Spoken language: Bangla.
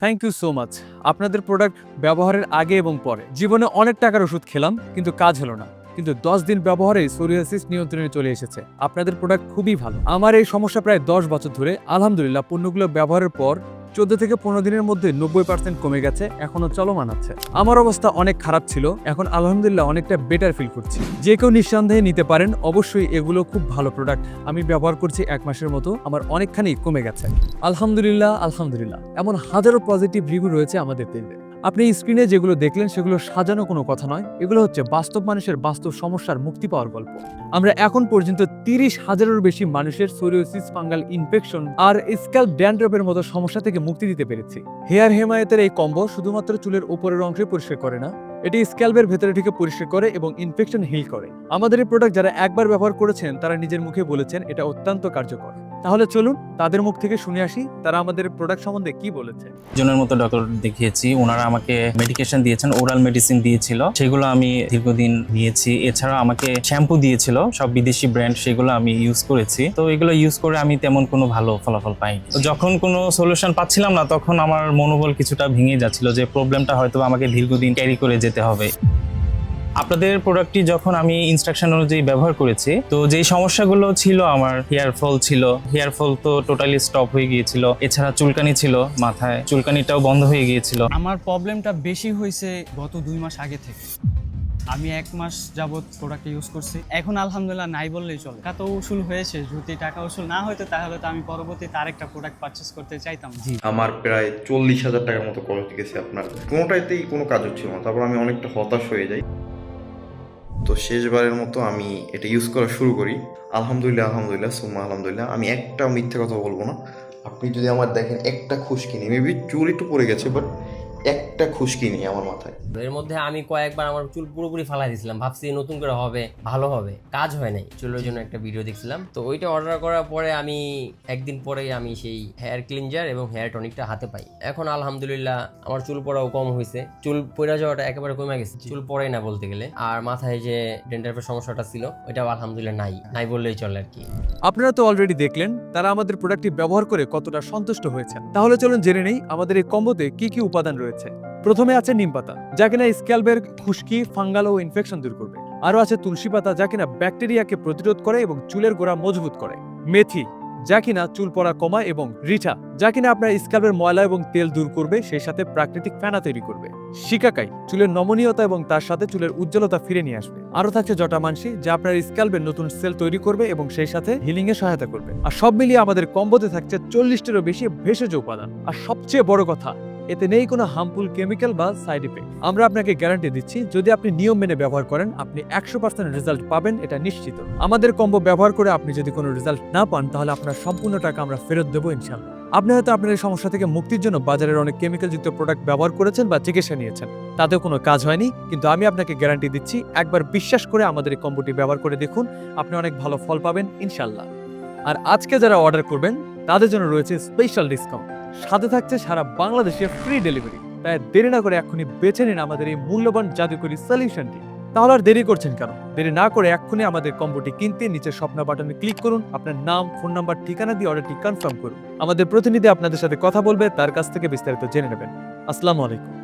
থ্যাংক ইউ সো মাচ আপনাদের প্রোডাক্ট ব্যবহারের আগে এবং পরে। জীবনে অনেক টাকার ওষুধ খেলাম, কিন্তু কাজ হলো না। কিন্তু দশ দিন ব্যবহারে সোরিয়াসিস নিয়ন্ত্রণে চলে এসেছে। আপনাদের প্রোডাক্ট খুবই ভালো। আমার এই সমস্যা প্রায় দশ বছর ধরে। আলহামদুলিল্লাহ, পণ্যগুলো ব্যবহারের পর চোদ্দ থেকে পনেরো দিনের মধ্যে নব্বই পার্সেন্ট কমে গেছে এখনও চলমান আছে। আমার অবস্থা অনেক খারাপ ছিল, এখন আলহামদুলিল্লাহ অনেকটা বেটার ফিল করছি। যে কেউ নিঃসন্দেহে নিতে পারেন, অবশ্যই এগুলো খুব ভালো প্রোডাক্ট আমি ব্যবহার করছি এক মাসের মতো, আমার অনেকখানি কমে গেছে। আলহামদুলিল্লাহ আলহামদুলিল্লাহ। এমন হাজারো পজিটিভ রিভিউ রয়েছে আমাদের তেলে আপনি স্ক্রিনে যেগুলো দেখলেন সেগুলো সাজানো কোনো কথা নয়। এগুলো হচ্ছে বাস্তব মানুষের বাস্তব সমস্যার মুক্তি পাওয়ার গল্প। আমরা এখন পর্যন্ত তিরিশ হাজারের বেশি মানুষের সোরিওসিস ফাঙ্গাল ইনফেকশন আর স্ক্যাল্প ড্যান্ড্রপের মতো সমস্যা থেকে মুক্তি দিতে পেরেছি। হেয়ার হেমায়েতের এই কম্বো শুধুমাত্র চুলের উপরের অংশে পরিষ্কার করে না, এটি স্ক্যাল্পের ভেতরে ঢুকে পরিষ্কার করে এবং ইনফেকশন হিল করে। আমাদের এই প্রোডাক্ট যারা একবার ব্যবহার করেছেন, তারা নিজের মুখে বলেছেন, এটা অত্যন্ত কার্যকর। তাহলে চলুন তাদের মুখ থেকে শুনে আসি তারা আমাদের প্রোডাক্ট সম্বন্ধে কি বলেছে। জনের মতো ডক্টর দেখিয়েছি, ওনারা আমাকে মেডিকেশন দিয়েছেন ওরাল মেডিসিন দিয়েছিল। সেগুলো আমি দীর্ঘদিন নিয়েছি। এছাড়া আমাকে শ্যাম্পু দিয়েছিল, সব বিদেশি ব্র্যান্ড সেগুলো আমি ইউজ করেছি। তো এগুলো ইউজ করে আমি তেমন কোনো ভালো ফলাফল পাইনি। যখন কোনো সলিউশন পাচ্ছিলাম না, তখন আমার মনোবল কিছুটা ভেঙে যাচ্ছিল যে প্রবলেমটা হয়তো আমাকে দীর্ঘদিন ক্যারি করে যেতে হবে। আপনাদের প্রোডাক্টটি যখন আমি ইনস্ট্রাকশন অনুযায়ী ব্যবহার করেছি তো যেই সমস্যাগুলো ছিল আমার হেয়ার ফল ছিল। হেয়ার ফল তো টোটালি স্টপ হয়ে গিয়েছিল। এছাড়া চুলকানি ছিল মাথায়। চুলকানিটাও বন্ধ হয়ে গিয়েছিল। আমার প্রবলেমটা বেশি হয়েছে গত দুই মাস আগে থেকে। আমি এক মাস যাবৎ প্রোডাক্ট ইউজ করছি। এখন আলহামদুলিল্লাহ নাই বললেই চলে। টাকা তো উসুল হয়েছে যদি টাকা উসুল না হতো তাহলে তো আমি পরবর্তীতে আরেকটা প্রোডাক্ট পারচেস করতে চাইতাম না। আমার প্রায় চল্লিশ হাজার টাকার মতো খরচ গেছে আপনার। কোনোটাইতেই কোনো কাজ হচ্ছিল না। তারপর আমি অনেকটা হতাশ হয়ে যাই। তো শেষবারের মতো আমি এটা ইউজ করা শুরু করি। আলহামদুলিল্লাহ আলহামদুলিল্লাহ, সুম্মা, আলহামদুলিল্লাহ। আমি একটা মিথ্যে কথা বলব না। আপনি যদি আমার দেখেন একটা খুশকি নেই মেবি চুল একটু পড়ে গেছে বাট একটা খুশকি নেই আমার মাথায়। এর মধ্যে আমি কয়েকবার আমার চুল পুরোপুরি ফালাই দিয়েছিলাম ভাবছি নতুন করে হবে ভালো হবে কাজ হয় নাই। চুলের জন্য একটা ভিডিও দেখছিলাম। তো ওইটা অর্ডার করার পরে আমি একদিন পরেই আমি সেই হেয়ার ক্লিনজার এবং হেয়ার টনিকটা হাতে পাই। এখন আলহামদুলিল্লাহ আমার চুল পড়াও কম হয়েছে। চুল পড়া যাওয়াটা একেবারে কমে গেছে। চুল পড়াই না বলতে গেলে। আর মাথায় যে ডেন্টারের সমস্যাটা ছিল ওইটাও আলহামদুলিল্লাহ নাই। নাই বললেই চলে আর কি। আপনারা তো অলরেডি দেখলেন তারা আমাদের প্রোডাক্টটি ব্যবহার করে কতটা সন্তুষ্ট হয়েছেন। তাহলে চলুন জেনে নেই আমাদের এই কম্বোতে কি কি উপাদান রয়েছে। প্রথমে আছে নিম পাতা, যা কিনা স্ক্যাল্পের খুশকি, ফাঙ্গাল ও ইনফেকশন দূর করবে। আরও আছে তুলসী পাতা, যা কিনা ব্যাকটেরিয়াকে প্রতিরোধ করে এবং চুলের গোড়া মজবুত করে। মেথি, যা কিনা চুল পড়া কমায় এবং রিঠা, যা কিনা আপনার স্ক্যাল্পের ময়লা এবং তেল দূর করবে, সেই সাথে প্রাকৃতিক ফেনা তৈরি করবে। শিকাকাই, চুলের নমনীয়তা এবং তার সাথে চুলের উজ্জ্বলতা ফিরে নিয়ে আসবে। আরও থাকছে জটামানসি যা আপনার স্ক্যাল্পের নতুন সেল তৈরি করবে এবং সেই সাথে হিলিং এ সহায়তা করবে। আর সব মিলিয়ে আমাদের কম্বোতে থাকছে চল্লিশটিরও বেশি ভেষজ উপাদান। আর সবচেয়ে বড় কথা এতে নেই কোনো হার্মফুল কেমিক্যাল বা সাইড ইফেক্ট আমরা আপনাকে গ্যারান্টি দিচ্ছি, যদি আপনি নিয়ম মেনে ব্যবহার করেন, আপনি একশো পার্সেন্ট রেজাল্ট পাবেন, এটা নিশ্চিত। আমাদের কম্বো ব্যবহার করে আপনি যদি কোনো রেজাল্ট না পান, তাহলে আপনার সম্পূর্ণ টাকা আমরা ফেরত দেবো ইনশাল্লাহ আপনি হয়তো আপনার এই সমস্যা থেকে মুক্তির জন্য বাজারের অনেক কেমিক্যাল যুক্ত প্রোডাক্ট ব্যবহার করেছেন বা চিকিৎসা নিয়েছেন। তাতেও কোনো কাজ হয়নি, কিন্তু আমি আপনাকে গ্যারান্টি দিচ্ছি, একবার বিশ্বাস করে আমাদের এই কম্বোটি ব্যবহার করে দেখুন, আপনি অনেক ভালো ফল পাবেন ইনশাল্লাহ আর আজকে যারা অর্ডার করবেন, তাদের জন্য রয়েছে স্পেশাল ডিসকাউন্ট সাথে থাকছে সারা বাংলাদেশে ফ্রি ডেলিভারি তাই দেরি না করে এক্ষুনি বেছে নিন আমাদের এই মূল্যবান জাদুকরি সলিউশনটি তাহলে আর দেরি করছেন কেন? দেরি না করে এক্ষুনি আমাদের কম্বোটি কিনতে নিচে স্বপ্ন বাটনে ক্লিক করুন। আপনার নাম ফোন নাম্বার ঠিকানা দিয়ে অর্ডারটি কনফার্ম করুন। আমাদের প্রতিনিধি আপনাদের সাথে কথা বলবে, তার কাছ থেকে বিস্তারিত জেনে নেবেন। আসসালামু আলাইকুম।